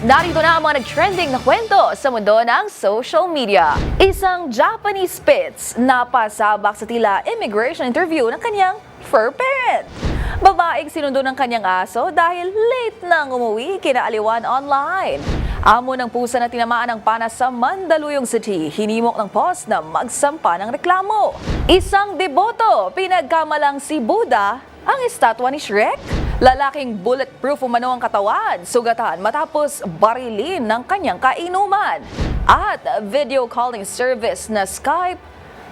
Narito na ang mga nag-trending na kwento sa mundo ng social media. Isang Japanese Spitz na pasabak sa tila immigration interview ng kanyang fur parent. Babaeng sinundo ng kanyang aso dahil late nang umuwi kinaaliwan online. Amo ng pusa na tinamaan ng panas sa Mandaluyong City, hinimok ng post na magsampa ng reklamo. Isang deboto, pinagkamalang si Buddha ang estatwa ni Shrek. Lalaking bulletproof umano ang katawan, sugatan matapos barilin ng kanyang kainuman. At video calling service na Skype,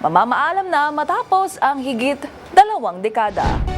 mamamaalam na matapos ang higit dalawang dekada.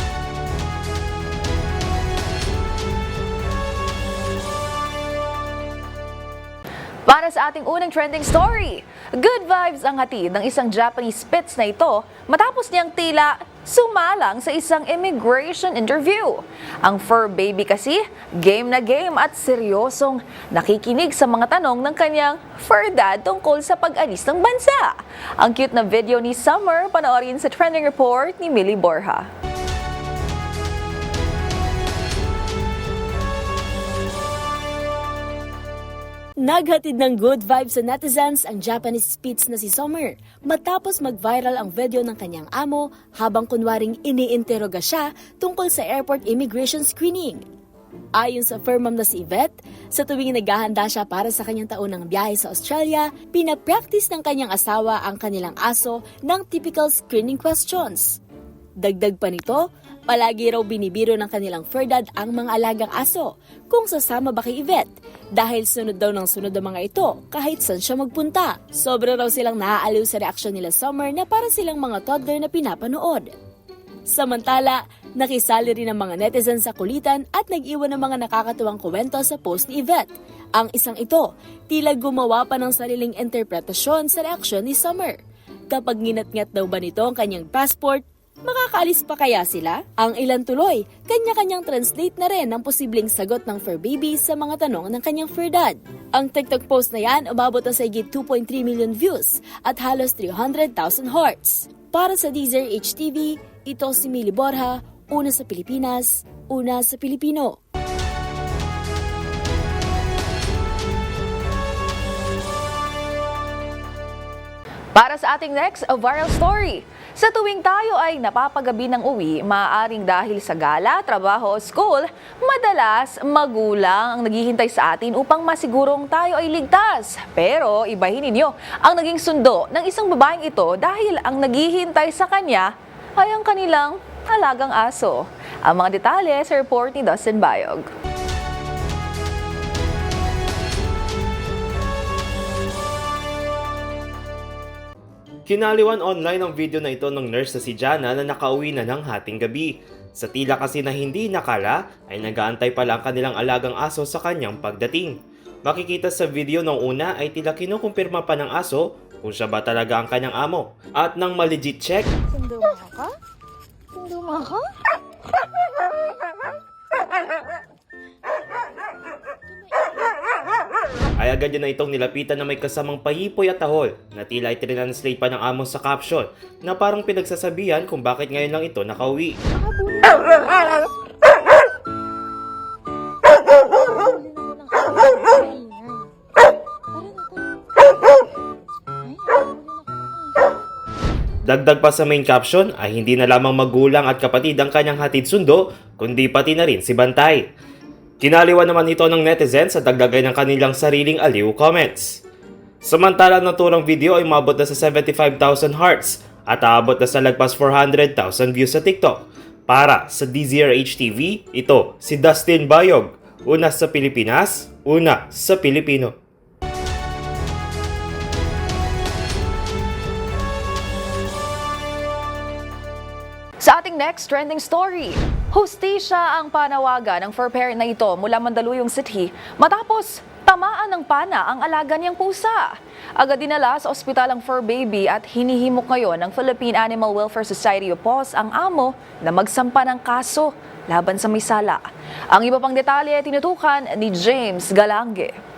Sa ating unang trending story, good vibes ang hatid ng isang Japanese Spitz na ito matapos niyang tila sumalang sa isang immigration interview. Ang fur baby kasi, game na game at seryosong nakikinig sa mga tanong ng kanyang fur dad tungkol sa pag-alis ng bansa. Ang cute na video ni Summer panoorin sa trending report ni Millie Borja. Naghatid ng good vibes sa netizens ang Japanese Spitz na si Summer matapos mag-viral ang video ng kanyang amo habang kunwaring iniinteroga siya tungkol sa airport immigration screening. Ayon sa firmam na si Yvette, sa tuwing naghahanda siya para sa kanyang taunang biyahe sa Australia, pinapractice ng kanyang asawa ang kanilang aso ng typical screening questions. Dagdag pa nito, palagi raw binibiro ng kanilang fur dad ang mga alagang aso kung sasama ba kay Yvette dahil sunod daw ng sunod ang mga ito kahit saan siya magpunta. Sobra raw silang naaaliw sa reaksyon nila Summer na para silang mga toddler na pinapanood. Samantala, nakisali rin ang mga netizens sa kulitan at nag-iwan ng mga nakakatuwang kwento sa post ni Yvette. Ang isang ito, tila gumawa pa ng sariling interpretasyon sa reaksyon ni Summer. Kapag nginat-ngat daw ba nito ang kanyang passport, Makakaalis pa kaya sila? Ang ilan tuloy, kanya-kanyang translate na rin ang posibleng sagot ng fur baby sa mga tanong ng kanyang fur dad. Ang TikTok post na yan umabot na sa higit 2.3 million views at halos 300,000 hearts. Para sa Deezer HTV, ito si Mili Borja, una sa Pilipinas, una sa Pilipino. Para sa ating next a viral story. Sa tuwing tayo ay napapagabi ng uwi, maaaring dahil sa gala, trabaho o school, madalas magulang ang naghihintay sa atin upang masigurong tayo ay ligtas. Pero ibahin ninyo ang naging sundo ng isang babaeng ito dahil ang naghihintay sa kanya ay ang kanilang alagang aso. Ang mga detalye sa report ni Dustin Bayog. Kinaliwan online ang video na ito ng nurse na si Jana na nakauwi na ng hating gabi. Sa tila kasi na hindi nakala ay nagaantay pala ang kanilang alagang aso sa kanyang pagdating. Makikita sa video nung una ay tila kinukumpirma pa ng aso kung siya ba talaga ang kanyang amo. At nang malegit check, Sunduma ka? Sunduma ka? Agad yun na itong nilapitan na may kasamang pahipoy at tahol na tila ay trinanslate pa ng amo sa caption na parang pinagsasabihan kung bakit ngayon lang ito nakauwi. Dagdag pa sa main caption ay hindi na lamang magulang at kapatid ang kanyang hatid sundo, kundi pati na rin si Bantay. Kinaliwan naman ito ng netizens sa dagdagay ng kanilang sariling aliw comments. Samantala ang naturang video ay umabot na sa 75,000 hearts at aabot na sa lagpas 400,000 views sa TikTok. Para sa DZRH TV, ito si Dustin Bayog, una sa Pilipinas, una sa Pilipino. Sa ating next trending story, Hustisya ang panawagan ng fur parent na ito mula Mandaluyong City matapos tamaan ng pana ang alaga niyang pusa. Agad dinala sa ospital ang fur baby at hinihimok ngayon ng Philippine Animal Welfare Society o POS ang amo na magsampa ng kaso laban sa may sala. Ang iba pang detalye tinutukan ni James Galange.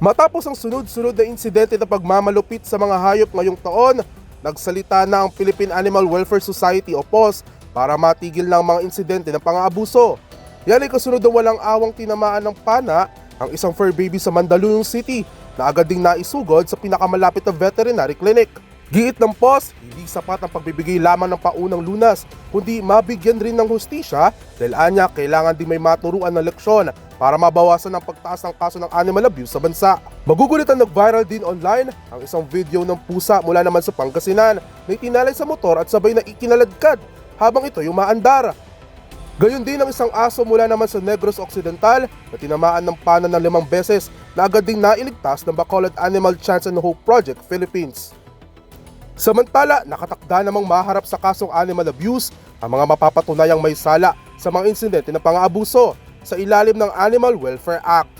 Matapos ang sunod-sunod na insidente na pagmamalupit sa mga hayop ngayong taon, nagsalita na ang Philippine Animal Welfare Society o POS para matigil ng mga insidente ng pang-aabuso. Yan ay kasunod ng walang awang tinamaan ng pana ang isang fur baby sa Mandaluyong City na agad ding naisugod sa pinakamalapit na veterinary clinic. Giit ng POS, hindi sapat ang pagbibigay lamang ng paunang lunas, kundi mabigyan rin ng hustisya dahil anya kailangan din may maturuan ng leksyon para mabawasan ang pagtaas ng kaso ng animal abuse sa bansa. Magugulitan nag-viral din online ang isang video ng pusa mula naman sa Pangasinan na itinalay sa motor at sabay na ikinaladkad habang ito yumaandar. Gayon din ang isang aso mula naman sa Negros Occidental na tinamaan ng pana ng limang beses na agad ding nailigtas ng Bacolod Animal Chance and Hope Project Philippines. Samantala, nakatakda namang maharap sa kasong animal abuse ang mga mapapatunayang may sala sa mga insidente ng pang-aabuso sa ilalim ng Animal Welfare Act.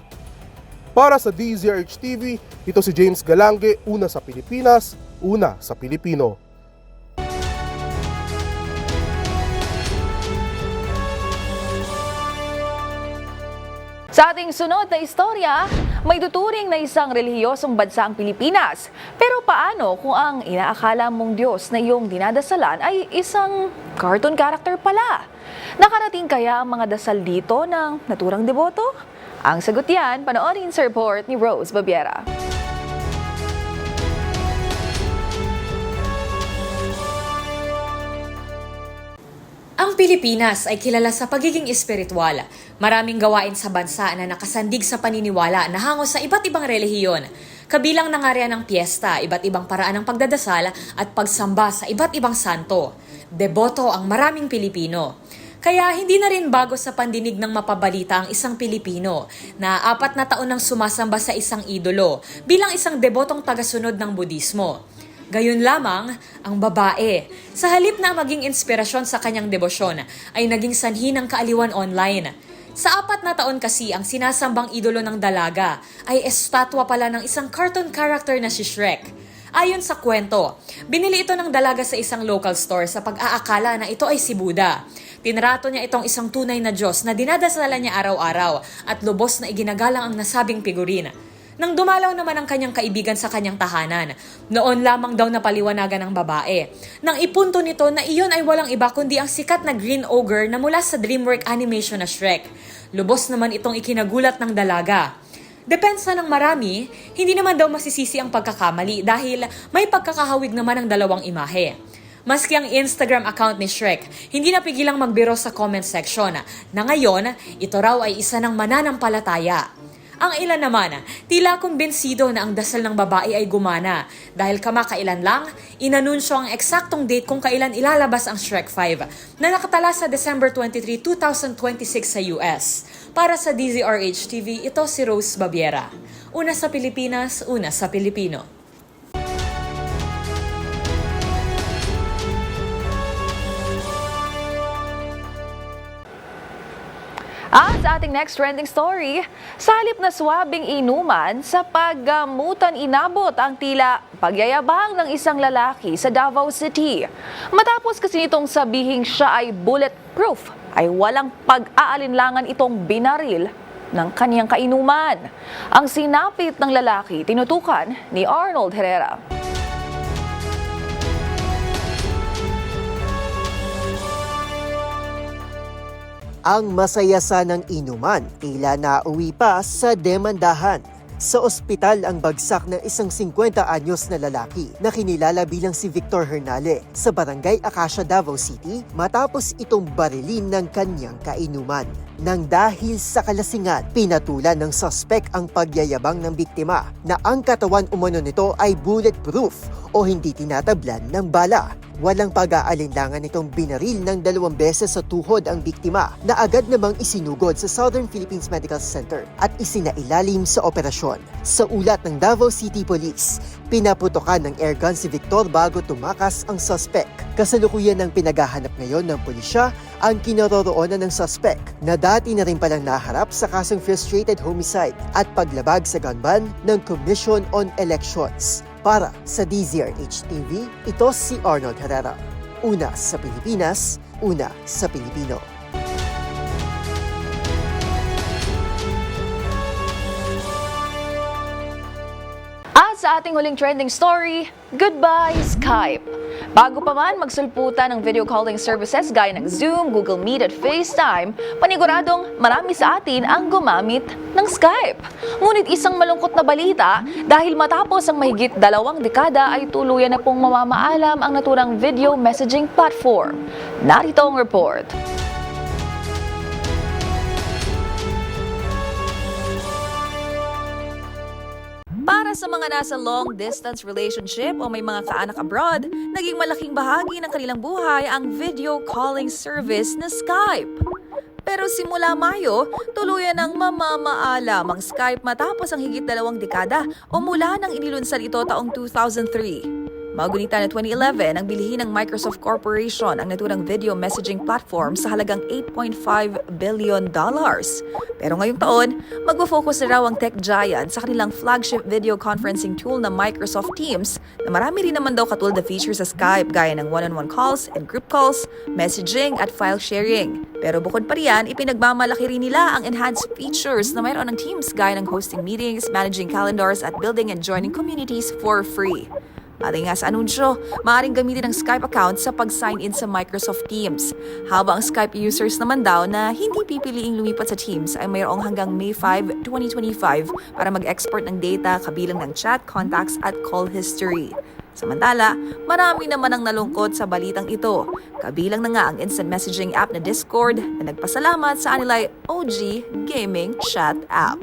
Para sa DZRH TV, ito si James Galange, una sa Pilipinas, una sa Pilipino. Sa ating sunod na istorya, may tuturing na isang relihiyosong bansa ang Pilipinas. Pero paano kung ang inaakala mong Diyos na iyong dinadasalan ay isang cartoon character pala? Nakarating kaya ang mga dasal dito ng naturang deboto? Ang sagot yan, panoorin sa report ni Rose Babiera. Ang Pilipinas ay kilala sa pagiging espiritual. Maraming gawain sa bansa na nakasandig sa paniniwala na hango sa iba't ibang relihiyon. Kabilang na nga ang piyesta, iba't ibang paraan ng pagdadasal at pagsamba sa iba't ibang santo. Deboto ang maraming Pilipino. Kaya hindi na rin bago sa pandinig ng mapabalita ang isang Pilipino na apat na taon nang sumasamba sa isang idolo bilang isang debotong tagasunod ng Budismo. Gayon lamang ang babae. Sa halip na maging inspirasyon sa kanyang debosyon, ay naging sanhi ng kaaliwan online. Sa apat na taon kasi ang sinasambang idolo ng dalaga ay estatwa pala ng isang cartoon character na si Shrek. Ayon sa kwento, binili ito ng dalaga sa isang local store sa pag-aakala na ito ay si Buddha. Tinrato niya itong isang tunay na Diyos na dinadasalan niya araw-araw at lubos na iginagalang ang nasabing figurine. Nang dumalaw naman ang kanyang kaibigan sa kanyang tahanan, noon lamang daw napaliwanagan ng babae. Nang ipunto nito na iyon ay walang iba kundi ang sikat na Green Ogre na mula sa DreamWorks animation na Shrek. Lubos naman itong ikinagulat ng dalaga. Depensa ng marami, hindi naman daw masisisi ang pagkakamali dahil may pagkakahawig naman ang dalawang imahe. Maski ang Instagram account ni Shrek, hindi napigilang magbiro sa comment section na ngayon, ito raw ay isa ng mananampalataya. Ang ilan naman, tila kumbinsido na ang dasal ng babae ay gumana dahil kamakailan lang, inanunsyo ang eksaktong date kung kailan ilalabas ang Shrek 5 na nakatala sa December 23, 2026 sa US. Para sa DZRH TV, ito si Rose Babiera. Una sa Pilipinas, una sa Pilipino. At sa ating next trending story, sa halip na swabing inuman, sa paggamutan inabot ang tila pagyayabang ng isang lalaki sa Davao City. Matapos kasi nitong sabihing siya ay bulletproof, ay walang pag-aalinlangan itong binaril ng kaniyang kainuman. Ang sinapit ng lalaki tinutukan ni Arnold Herrera. Ang masaya sanang inuman tila nauwi pa sa demandahan. Sa ospital ang bagsak ng isang 50 anyos na lalaki na kinilala bilang si Victor Hernale sa barangay Acacia, Davao City matapos itong barilin ng kanyang kainuman. Nang dahil sa kalasingan, pinatulan ng suspect ang pagyayabang ng biktima na ang katawan umano nito ay bulletproof o hindi tinatablan ng bala. walang pag-aalinlangan itong binaril ng dalawang beses sa tuhod ang biktima na agad namang isinugod sa Southern Philippines Medical Center at isinailalim sa operasyon. Sa ulat ng Davao City Police, pinaputokan ng airgun si Victor bago tumakas ang suspect. Kasalukuyan ng pinaghahanap ngayon ng pulisya ang kinaroroonan ng suspect na dati na rin palang naharap sa kasong frustrated homicide at paglabag sa gun ban ng Commission on Elections. Para sa DZRH TV, ito si Arnold Herrera. Una sa Pilipinas, una sa Pilipino. Ating huling trending story, goodbye Skype. Bago pa man magsulputan ng video calling services gaya ng Zoom, Google Meet at FaceTime, paniguradong marami sa atin ang gumamit ng Skype. Ngunit isang malungkot na balita dahil matapos ang mahigit dalawang dekada ay tuluyan na pong mamamaalam ang naturang video messaging platform. Narito ang report. Sa mga nasa long-distance relationship o may mga kaanak abroad, naging malaking bahagi ng kanilang buhay ang video calling service na Skype. Pero simula Mayo, tuluyan ng mamamaalam ang Skype matapos ang higit dalawang dekada o mula nang inilunsad ito taong 2003. Magunita na 2011 ang bilihin ng Microsoft Corporation ang naturang video messaging platform sa halagang 8.5 billion dollars. Pero ngayong taon, magpo-focus na raw ang tech giant sa kanilang flagship video conferencing tool na Microsoft Teams na marami rin naman daw katulad na features sa Skype gaya ng one-on-one calls and group calls, messaging at file sharing. Pero bukod pa riyan, ipinagmamalaki rin nila ang enhanced features na mayroon ng Teams gaya ng hosting meetings, managing calendars at building and joining communities for free. Ating nga sa anunsyo, maaaring gamitin ang Skype account sa pag-sign in sa Microsoft Teams. Habang ang Skype users naman daw na hindi pipiliing lumipat sa Teams ay mayroong hanggang May 5, 2025 para mag-export ng data kabilang ng chat, contacts at call history. Samantala, marami naman ang nalungkot sa balitang ito. Kabilang na nga ang instant messaging app na Discord na nagpasalamat sa anilay OG gaming chat app.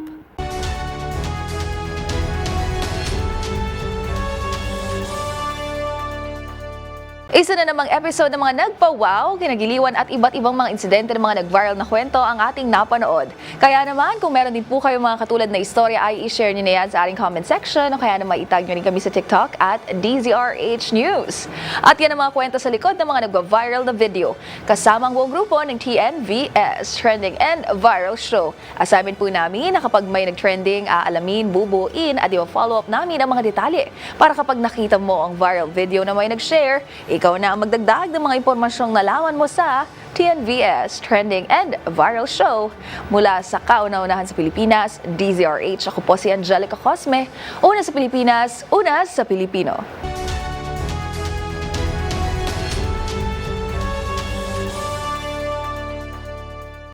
Isa na namang episode ng mga nagpa-wow, kinagiliwan at iba't ibang mga insidente ng mga nag-viral na kwento ang ating napanood. Kaya naman, kung meron din po kayong mga katulad na istorya ay i-share nyo na yan sa ating comment section o kaya naman itag nyo rin kami sa TikTok at DZRH News. At yan ang mga kwento sa likod ng mga nagva-viral na video. Kasama ang buong grupo ng TNVS, Trending and Viral Show. Assignment po namin na kapag may nag-trending, aalamin, bubuin at i-follow up namin ang mga detalye para kapag nakita mo ang viral video na may nag-share, ikaw na ang magdagdag ng mga impormasyong nalaman mo sa TNVS Trending and Viral Show. Mula sa kauna-unahan sa Pilipinas, DZRH, ako po si Angelica Cosme. Una sa Pilipinas, una sa Pilipino.